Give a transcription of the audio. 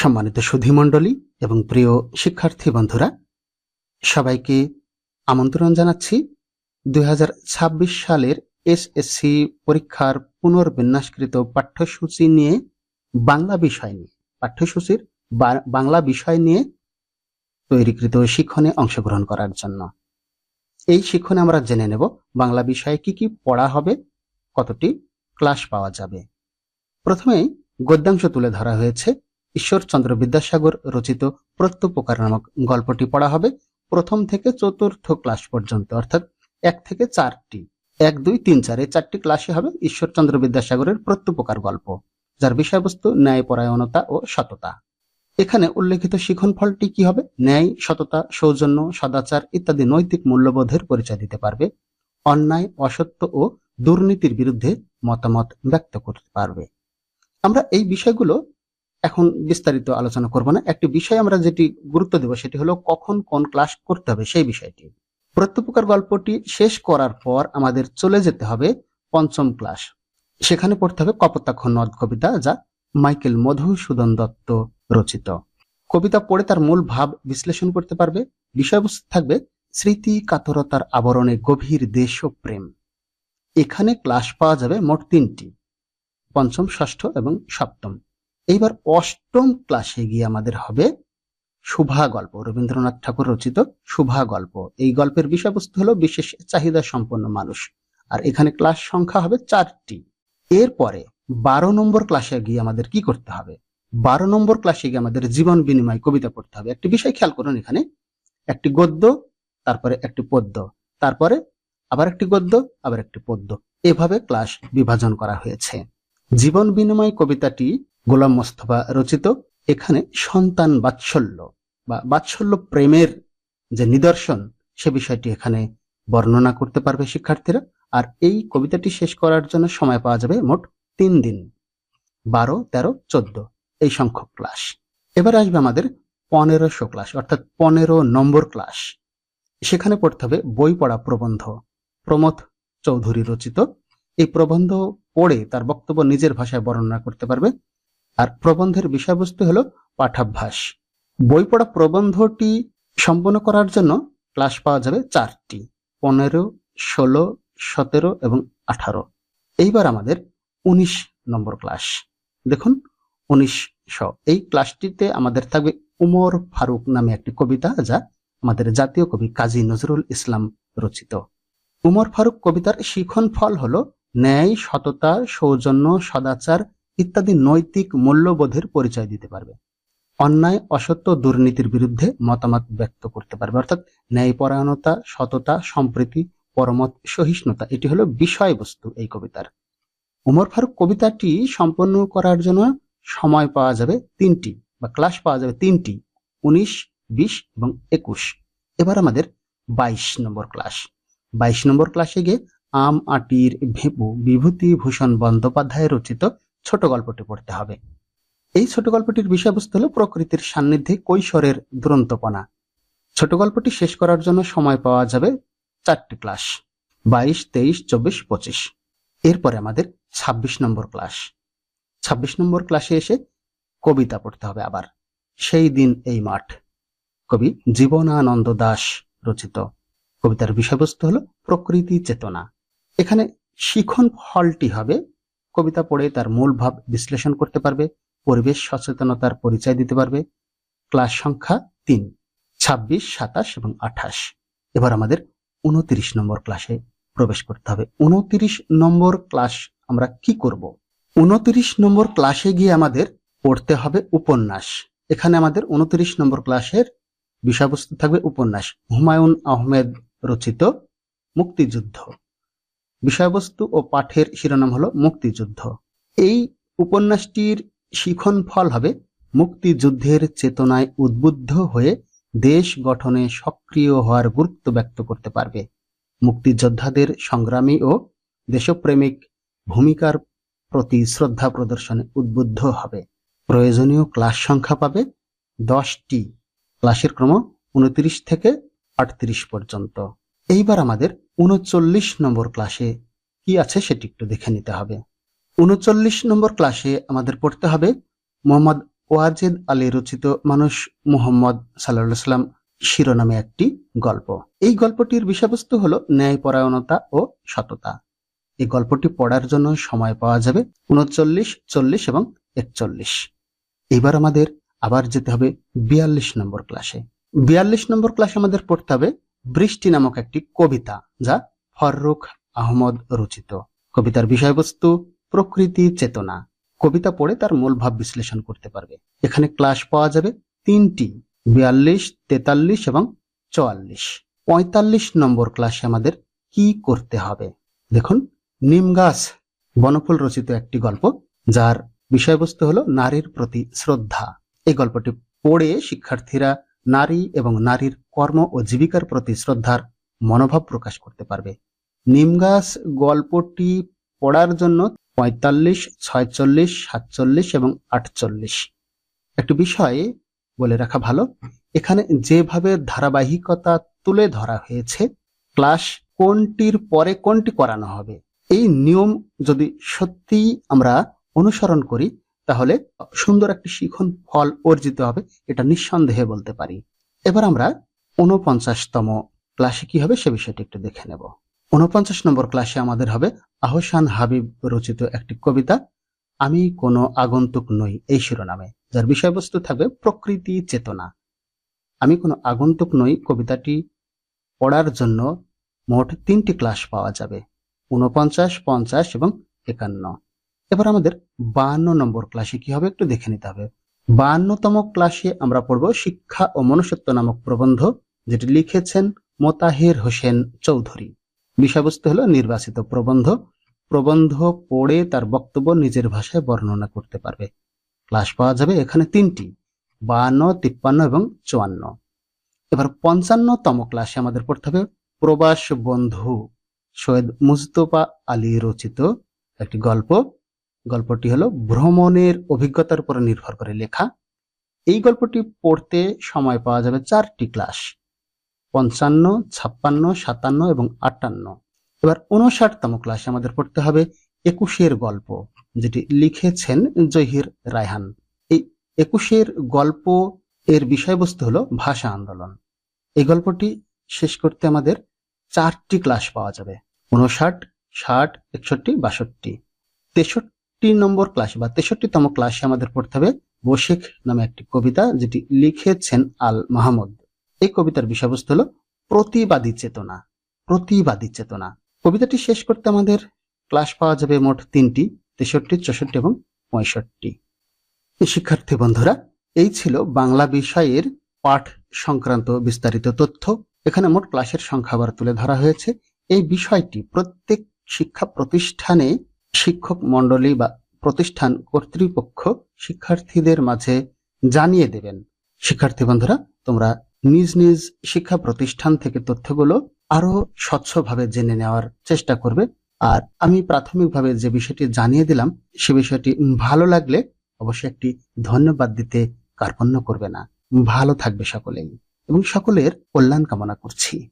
সম্মানিত সুধীমণ্ডলী এবং প্রিয় শিক্ষার্থী বন্ধুরা, সবাইকে আমন্ত্রণ জানাচ্ছি দুই হাজার ছাব্বিশ সালের এসএসসি পরীক্ষার পুনর্বিন্যাসকৃত পাঠ্যসূচি নিয়ে বাংলা বিষয় নিয়ে, পাঠ্যসূচির বাংলা বিষয় নিয়ে তৈরিকৃত শিক্ষণে অংশগ্রহণ করার জন্য। এই শিক্ষণে আমরা জেনে নেব বাংলা বিষয়ে কি কি পড়া হবে, কতটি ক্লাস পাওয়া যাবে। প্রথমেই গদ্যাংশ তুলে ধরা হয়েছে ঈশ্বরচন্দ্র বিদ্যাসাগর রচিত প্রত্যুপকার নামক গল্পটি পড়া হবে প্রথম থেকে চতুর্থ ক্লাস পর্যন্ত, অর্থাৎ এক থেকে চারটি। এক, দুই, তিন, চার, এই চারটি ক্লাসে হবে ঈশ্বরচন্দ্র বিদ্যাসাগরের প্রত্যুপকার গল্প, যার বিষয়বস্তু ন্যায়পরায়ণতা ও সততা। এখানে উল্লেখিত শিখন ফলটি কি হবে? ন্যায়, সততা, সৌজন্য, সদাচার ইত্যাদি নৈতিক মূল্যবোধের পরিচয় দিতে পারবে। অন্যায়, অসত্য ও দুর্নীতির বিরুদ্ধে মতামত ব্যক্ত করতে পারবে। আমরা এই বিষয়গুলো এখন বিস্তারিত আলোচনা করব না। একটি বিষয় আমরা যেটি গুরুত্ব দেব সেটি হলো কখন কোন ক্লাস করতে হবে সেই বিষয়টি। প্রত্যুপকার গল্পটি শেষ করার পর আমাদের চলে যেতে হবে পঞ্চম ক্লাস সেখানে পড়তে হবে কপোতাক্ষ নদ কবিতা যা মাইকেল মধুসূদন দত্ত রচিত। কবিতা পড়ে তার মূল ভাব বিশ্লেষণ করতে পারবে। বিষয়বস্তু থাকবে স্মৃতি, কাতরতার আবরণে গভীর দেশপ্রেম। এখানে ক্লাস পাওয়া যাবে মোট তিনটি, পঞ্চম, ষষ্ঠ এবং সপ্তম। এইবার অষ্টম ক্লাসে গিয়ে আমাদের হবে শুভা গল্প। রবীন্দ্রনাথ ঠাকুর রচিত শুভা গল্প। এই গল্পের বিষয়বস্তু হলো বিশেষ চাহিদা সম্পন্ন মানুষ। আর এখানে ক্লাস সংখ্যা হবে চারটি। এরপরে বারো নম্বর ক্লাসে গিয়ে আমাদের কি করতে হবে? বারো নম্বর ক্লাসে গিয়ে আমাদের জীবন বিনিময় কবিতা পড়তে হবে। একটি বিষয় খেয়াল করুন এখানে। একটি গদ্য, তারপরে একটি পদ্য, তারপরে আবার একটি গদ্য, আবার একটি পদ্য। এভাবে ক্লাস বিভাজন করা হয়েছে। জীবন বিনিময় কবিতাটি গোলাম মোস্তফা রচিত, এখানে সন্তান বাৎসল্য বা বাৎসল্য প্রেমের যে নিদর্শন, সে বিষয়টি এখানে বর্ণনা করতে পারবে শিক্ষার্থীরা। আর এই কবিতাটি শেষ করার জন্য সময় পাওয়া যাবে মোট তিন দিন, বারো, তেরো, চোদ্দ, এই সংখ্যক ক্লাস। এবার আসবে আমাদের পনেরোশো ক্লাস, অর্থাৎ পনেরো নম্বর ক্লাস। সেখানে পড়তে হবে বই পড়া প্রবন্ধ প্রমথ চৌধুরী রচিত। এই প্রবন্ধ পড়ে তার বক্তব্য নিজের ভাষায় বর্ণনা করতে পারবে। আর প্রবন্ধের বিষয়বস্তু হলো পাঠাভ্যাস। বই পড়া প্রবন্ধটি সম্পন্ন করার জন্য ক্লাস পাওয়া যাবে চারটি, পনেরো, ষোলো, সতেরো এবং আঠারো। এইবার আমাদের উনিশ নম্বর ক্লাস। দেখুন, উনিশশো। এই ক্লাসটিতে আমাদের থাকবে উমর ফারুক নামে একটি কবিতা যা আমাদের জাতীয় কবি কাজী নজরুল ইসলাম রচিত। উমর ফারুক কবিতার শিখন ফল হলো ন্যায়, সততা, সৌজন্য, সদাচার ইত্যাদি নৈতিক মূল্যবোধের পরিচয় দিতে পারবে। অন্যায়, অসত্য, দুর্নীতির বিরুদ্ধে মতামত ব্যক্ত করতে পারবে। অর্থাৎ ন্যায়পরায়ণতা, সততা, সম্প্রীতি, পরমত, সহিষ্ণুতা, এটি হলো বিষয়বস্তু এই কবিতার। উমর ফারুক কবিতাটি সম্পন্ন করার জন্য সময় পাওয়া যাবে তিনটি বা ক্লাস পাওয়া যাবে তিনটি, উনিশ, বিশ এবং একুশ। এবার আমাদের বাইশ নম্বর ক্লাস। বাইশ নম্বর ক্লাসে গিয়ে আম, আটির ভেপু বিভূতি ভূষণ বন্দ্যোপাধ্যায় রচিত ছোট গল্পটি পড়তে হবে। এই ছোট গল্পটির বিষয়বস্তু হলো প্রকৃতির সান্নিধ্যে কৈশোরের দুরন্তপনা। ছোট গল্পটি শেষ করার জন্য সময় পাওয়া যাবে চারটি ক্লাস, বাইশ, তেইশ, চব্বিশ, পঁচিশ। এরপরে আমাদের ২৬ নম্বর ক্লাস। ২৬ নম্বর ক্লাসে এসে কবিতা পড়তে হবে আবার। সেই দিন এই মাঠ। কবি জীবনানন্দ দাস রচিত। কবিতার বিষয়বস্তু হলো প্রকৃতি চেতনা। এখানে শিখন ফলটি হবে কবিতা পড়ে তার মূল ভাব বিশ্লেষণ করতে পারবে, পরিবেশ সচেতনতার পরিচয় দিতে পারবে। ক্লাস সংখ্যা তিন, ছাব্বিশ, সাতাশ এবং আঠাশ। এবার আমাদের উনত্রিশ নম্বর ক্লাসে প্রবেশ করতে হবে। উনত্রিশ নম্বর ক্লাস আমরা কি করব? উনত্রিশ নম্বর ক্লাসে গিয়ে আমাদের পড়তে হবে উপন্যাস। এখানে আমাদের উনত্রিশ নম্বর ক্লাসের বিষয়বস্তু থাকবে উপন্যাস। হুমায়ুন আহমেদ রচিত মুক্তিযুদ্ধ। বিষয়বস্তু ও পাঠের শিরোনাম হলো মুক্তিযুদ্ধ। এই উপন্যাসটির শিখন ফল হবে মুক্তিযুদ্ধের চেতনায় উদ্বুদ্ধ হয়ে দেশ গঠনে সক্রিয় হওয়ার গুরুত্ব ব্যক্ত করতে পারবে। মুক্তিযোদ্ধাদের সংগ্রামী ও দেশপ্রেমিক ভূমিকার প্রতি শ্রদ্ধা প্রদর্শনে উদ্বুদ্ধ হবে। প্রয়োজনীয় ক্লাস সংখ্যা পাবে দশটি। ক্লাসের ক্রম উনত্রিশ থেকে আটত্রিশ পর্যন্ত। এইবার আমাদের উনচল্লিশ নম্বর ক্লাসে কি আছে সেটি একটু দেখে নিতে হবে। উনচল্লিশ নম্বর ক্লাসে আমাদের পড়তে হবে মোহাম্মদ ওয়াজেদ আলী রচিত মানুষ মুহাম্মদ সাল্লাম শিরোনামে একটি গল্প। এই গল্পটির বিষয়বস্তু হলো ন্যায়পরায়ণতা ও সততা। এই গল্পটি পড়ার জন্য সময় পাওয়া যাবে উনচল্লিশ, চল্লিশ এবং একচল্লিশ। এবার আমাদের আবার যেতে হবে বিয়াল্লিশ নম্বর ক্লাসে। বিয়াল্লিশ নম্বর ক্লাসে আমাদের পড়তে হবে বৃষ্টি নামক একটি কবিতা যা ফররুখ আহমদ রচিত। কবিতার বিষয়বস্তু, প্রকৃতি, চেতনা। কবিতা পড়ে তার মূল ভাব বিশ্লেষণ করতে পারবে। এখানে ক্লাস পাওয়া যাবে তিনটি, বিয়াল্লিশ, তেতাল্লিশ এবং চুয়াল্লিশ। পঁয়তাল্লিশ নম্বর ক্লাসে আমাদের কি করতে হবে? দেখুন, নিম গাছ, বনফুল রচিত একটি গল্প, যার বিষয়বস্তু হলো নারীর প্রতি শ্রদ্ধা। এই গল্পটি পড়ে শিক্ষার্থীরা নারী এবং নারীর কর্ম ও জীবিকার প্রতি শ্রদ্ধার মনোভাব প্রকাশ করতে পারবে। নিম গাছ গল্পটি পড়ার জন্য পঁয়তাল্লিশ, ছয়চল্লিশ, সাতচল্লিশ এবং আটচল্লিশ। একটি বিষয় বলে রাখা ভালো, এখানে যেভাবে ধারাবাহিকতা তুলে ধরা হয়েছে, ক্লাস কোনটির পরে কোনটি করানো হবে, এই নিয়ম যদি সত্যি আমরা অনুসরণ করি তাহলে সুন্দর একটি শিখন ফল অর্জিত হবে, এটা নিঃসন্দেহে বলতে পারি। এবার আমরা উনপঞ্চাশতম ক্লাসে কি হবে সে বিষয়টি একটু দেখে নেব। উনপঞ্চাশ নম্বর ক্লাসে আমাদের হবে আহসান হাবিব রচিত একটি কবিতা, আমি কোনো আগন্তুক নই এই শিরোনামে, যার বিষয়বস্তু থাকবে প্রকৃতি চেতনা। আমি কোনো আগন্তুক নই কবিতাটি পড়ার জন্য মোট তিনটি ক্লাস পাওয়া যাবে উনপঞ্চাশ পঞ্চাশ এবং একান্ন। এবার আমাদের বাহান্ন নম্বর ক্লাসে কি হবে একটু দেখে নিতে হবে। বাহান্নতম ক্লাসে আমরা পড়ব শিক্ষা ও মনুষ্যত্ব নামক প্রবন্ধ, যেটি লিখেছেন মোতাহের হোসেন চৌধুরী। বিষয়বস্তু হলো নির্বাচিত প্রবন্ধ। প্রবন্ধ পড়ে তার বক্তব্য নিজের ভাষায় বর্ণনা করতে পারবে। ক্লাস পাওয়া যাবে এখানে তিনটি, বাহান্ন, তিপ্পান্ন এবং চুয়ান্ন। এবার পঞ্চান্নতম ক্লাসে আমাদের পড়তে হবে প্রবাস বন্ধু, সৈয়দ মুস্তফা আলী রচিত একটি গল্প। গল্পটি হলো ভ্রমণের অভিজ্ঞতার উপর নির্ভর করে লেখা। এই গল্পটি পড়তে সময় পাওয়া যাবে চারটি ক্লাস। পঞ্চান্ন, ছাপ্পান্ন, সাতান্ন এবং আটান্ন। এবার উনষাটতম ক্লাসে আমাদের পড়তে হবে একুশের গল্প, যেটি লিখেছেন জহির রায়হান। এই একুশের গল্প এর বিষয়বস্তু হলো ভাষা আন্দোলন। এই গল্পটি শেষ করতে আমাদের চারটি ক্লাস পাওয়া যাবে। উনষাট ষাট, একষট্টি, বাষট্টি। তেষট্টি নম্বর ক্লাস বা তেষট্টিতম ক্লাসে আমাদের পড়তে হবে বশিক নামে একটি কবিতা যেটি লিখেছেন আল মাহমুদ। এই কবিতার বিষয়বস্তু হলো প্রতিবাদী চেতনা প্রতিবাদী চেতনা। কবিতাটি শেষ করতে আমাদের ক্লাস পাওয়া যাবে মোট তিনটি, তেষট্টি, চৌষট্টি এবং পঁয়ষট্টি। শিক্ষার্থী বন্ধুরা, এই ছিল বাংলা বিষয়ের পাঠ সংক্রান্ত বিস্তারিত তথ্য। এখানে মোট ক্লাসের সংখ্যা আবার তুলে ধরা হয়েছে। এই বিষয়টি প্রত্যেক শিক্ষা প্রতিষ্ঠানে শিক্ষক মণ্ডলী বা প্রতিষ্ঠান কর্তৃপক্ষ শিক্ষার্থীদের মাঝে জানিয়ে দেবেন। শিক্ষার্থী বন্ধুরা, তোমরা নিজ নিজ শিক্ষা প্রতিষ্ঠান থেকে তথ্যগুলো আরও স্বচ্ছভাবে জেনে নেওয়ার চেষ্টা করবে। আর আমি প্রাথমিকভাবে যে বিষয়টি জানিয়ে দিলাম, সে বিষয়টি ভালো লাগলে অবশ্যই একটি ধন্যবাদ দিতে কার্পণ্য করবে না। ভালো থাকবে সকলেই। এবং সকলের কল্যাণ কামনা করছি।